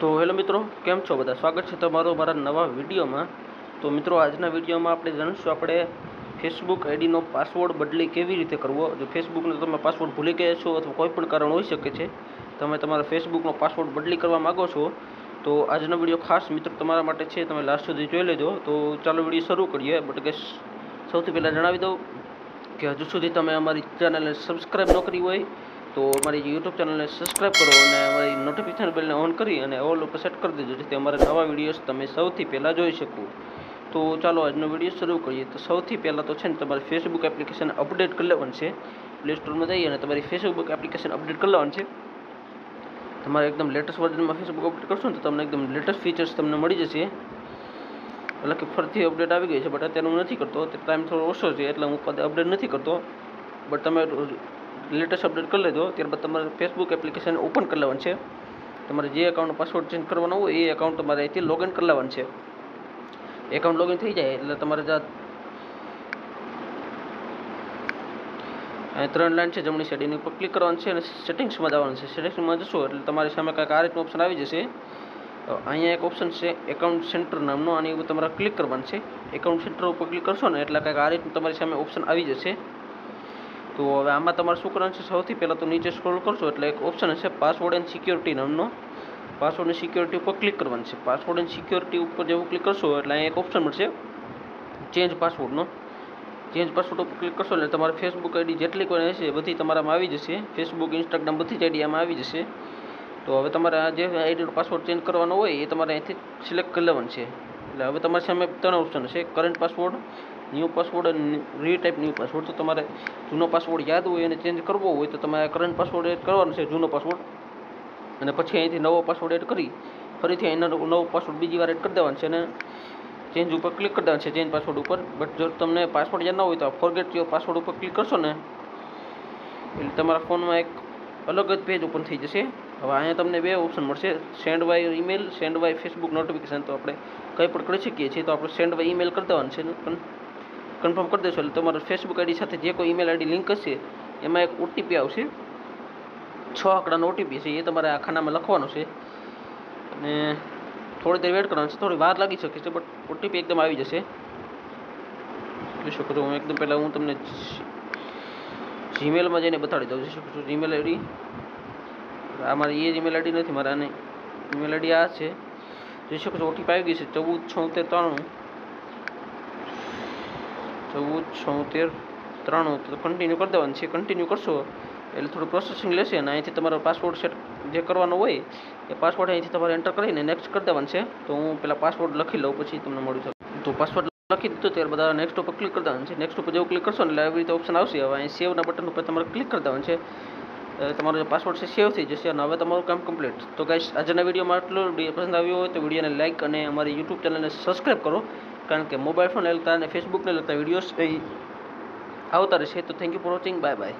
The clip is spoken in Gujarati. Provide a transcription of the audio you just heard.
તો હેલો મિત્રો, કેમ છો બધા? સ્વાગત છે તમારો મારા નવા વિડીયોમાં. તો મિત્રો, આજના વિડીયોમાં આપણે જાણીશું આપણે ફેસબુક આઈડીનો પાસવર્ડ બદલી કેવી રીતે કરવો? જો ફેસબુકનો તમે પાસવર્ડ ભૂલી ગયા છો અથવા કોઈ પણ કારણ હોઈ શકે છે, તમે તમારા ફેસબુકનો પાસવર્ડ બદલી કરવા માગો છો, તો આજનો વીડિયો ખાસ મિત્રો તમારા માટે છે, તમે લાસ્ટ સુધી જોઈ લેજો. તો ચાલો વીડિયો શરૂ કરીએ. બટ કે સૌથી પહેલાં જણાવી દઉં કે હજુ સુધી તમે અમારી ચેનલને સબસ્ક્રાઈબ ન કરી હોય તો અમારી યુટ્યુબ ચેનલને સબસ્ક્રાઈબ કરો અને અમારી નોટિફિકેશન બેલને ઓન કરી અને ઓલ ઉપર સેટ કરી દેજો, જેથી અમારા નવા વિડીયોઝ તમે સૌથી પહેલાં જોઈ શકો. તો ચાલો આજનો વીડિયો શરૂ કરીએ. તો સૌથી પહેલાં તો છે ને તમારે ફેસબુક એપ્લિકેશન અપડેટ કરી લેવાનું છે. પ્લે સ્ટોરમાં જઈ અને તમારી ફેસબુક એપ્લિકેશન અપડેટ કરી લેવાનું છે. તમારે એકદમ લેટેસ્ટ વર્ઝનમાં ફેસબુક અપડેટ કરશો ને તો તમને એકદમ લેટેસ્ટ ફીચર્સ તમને મળી જશે. એટલે કે ફરીથી અપડેટ આવી ગઈ છે બટ અત્યારે હું નથી કરતો. ટાઈમ થોડો ઓછો છે, એટલે હું અપડેટ નથી કરતો. બટ તમે લેટેસ્ટ અપડેટ કરી લેજો. ત્યારબાદ તમારે ફેસબુક એપ્લિકેશન ઓપન કરી લેવાનું છે. તમારે જે એકાઉન્ટનો પાસવર્ડ ચેન્જ કરવાનો હોય, એ એકાઉન્ટ તમારે અહીંથી લોગિન કરી લેવાનું છે. એકાઉન્ટ લોગિન થઈ જાય એટલે તમારે જ્યાં ત્રણ લાઈન છે. જમણી સાઈડ એની ઉપર ક્લિક કરવાનું છે અને સેટિંગ્સમાં જવાનું છે. સેટિંગ્સમાં જશો એટલે તમારી સામે કાંઈક આ રીતનું ઓપ્શન આવી જશે. તો અહીંયા એક ઓપ્શન છે એકાઉન્ટ સેન્ટર નામનો. અને એવું તમારે ક્લિક કરવાનું છે. એકાઉન્ટ સેન્ટર ઉપર ક્લિક કરશો ને એટલે કાંઈક આ રીતનું તમારી સામે ઓપ્શન આવી જશે. તો હવે આમાં તમારે શું કરવાનું છે સૌથી પહેલાં તો નીચે સ્ક્રોલ કરશો એટલે એક ઓપ્શન હશે પાસવર્ડ એન્ડ સિક્યોરિટી નામનો. પાસવર્ડ એન્ડ સિક્યોરિટી ઉપર ક્લિક કરવાનું છે. પાસવર્ડ એન્ડ સિક્યોરિટી ઉપર જેવું ક્લિક કરશો એટલે અહીંયા એક ઓપ્શન મળશે. ચેન્જ પાસવર્ડનો ચેન્જ પાસવર્ડ ઉપર ક્લિક કરશો એટલે તમારે ફેસબુક આઈડી જેટલી કોઈ હશે બધી તમારામાં આવી જશે. ફેસબુક ઇન્સ્ટાગ્રામ બધી જ આઈડી આવી જશે. તો હવે તમારે આ જે આઈડીનો પાસવર્ડ ચેન્જ કરવાનો હોય એ તમારે અહીંથી સિલેક્ટ કરી લેવાનું છે. એટલે હવે તમારી સામે ત્રણ ઓપ્શન છે કરંટ પાસવર્ડ ન્યૂ પાસવર્ડ અને રીટાઈપ ન્યૂ પાસવર્ડ તો તમારે જૂનો પાસવર્ડ યાદ હોય અને ચેન્જ કરવો હોય તો તમારે કરંટ પાસવર્ડ એડ કરવાનો છે, જૂનો પાસવર્ડ અને પછી અહીંથી નવો પાસવર્ડ એડ કરી, ફરીથી અહીંનો નવો પાસવર્ડ બીજી વાર એડ કરી દેવાનો છે અને ચેન્જ ઉપર ક્લિક કરી દેવાનું છે ચેન્જ પાસવર્ડ ઉપર. બટ જો તમને પાસવર્ડ યાદ ના હોય તો ફોરગેટ યોર પાસવર્ડ ઉપર ક્લિક કરશો ને, એટલે તમારા ફોનમાં એક અલગ જ પેજ ઓપન થઈ જશે. હવે અહીંયા તમને બે ઓપ્શન મળશે send by email send by Facebook notification તો આપણે કંઈ પણ કરી શકીએ છીએ, તો આપણે સેન્ડ બાય ઈમેલ કરી દેવાનું છે. પણ કન્ફર્મ કરી દેશો એટલે તમારો ફેસબુક આઈડી સાથે જે કોઈ ઈમેલ આઈડી લિંક હશે, એમાં એક ઓટીપી આવશે. છ આંકડાનો ઓટીપી છે, એ તમારે આ ખાનામાં લખવાનો છે. અને થોડી દેર વેટ કરવાનો છે, થોડી વાર લાગી શકે છે બટ ઓટીપી એકદમ આવી જશે. જોઈ શકો છો, હું એકદમ પહેલાં હું તમને જીમેલમાં જઈને બતાડી દઉં જોઈ શકો છો જીમેલ આઈડી આ મારી એ જીમેલ આઈડી નથી, મારે આને ઈમેલ આઈડી આ છે. જોઈ શકો છો ઓટીપી આવી ગઈ છે, ચૌદ, છોતેર, ત્રાણું. ચૌદ છોતેર ત્રાણું. તો કન્ટિન્યુ કરી દેવાનું છે. કન્ટિન્યુ કરશો એટલે થોડું પ્રોસેસિંગ લેશે અને અહીંથી તમારો પાસવર્ડ સેટ જે કરવાનો હોય એ પાસવર્ડ અહીંથી તમારે એન્ટર કરીને નેક્સ્ટ કરી દેવાનું છે. તો હું પહેલાં પાસવર્ડ લખી લઉં, પછી તમને મળું છું. તો પાસવર્ડ લખી દીધો, ત્યારે બધા નેક્સ્ટ ઉપર ક્લિક કરી દેવાનું છે. નેક્સ્ટ ઉપર જેવું ક્લિક કરશો એટલે આવી રીતે ઓપ્શન આવશે. હવે અહીં સેવના બટન ઉપર તમારે ક્લિક કરી દેવાનું છે. તમારો જે પાસવર્ડ છે સેવ થઈ જશે અને હવે તમારું કામ કમ્પ્લીટ તો ગાઈશ આજના વિડીયોમાં આટલું. પસંદ આવ્યો હોય તો વિડીયોને લાઇક અને અમારી યુટ્યુબ ચેનલને સબસ્ક્રાઈબ કરો. કારણ કે મોબાઈલ ફોન લગતા અને ફેસબુકને લગતા વિડીયોઝ આવતા રહેશે. તો thank you for watching bye bye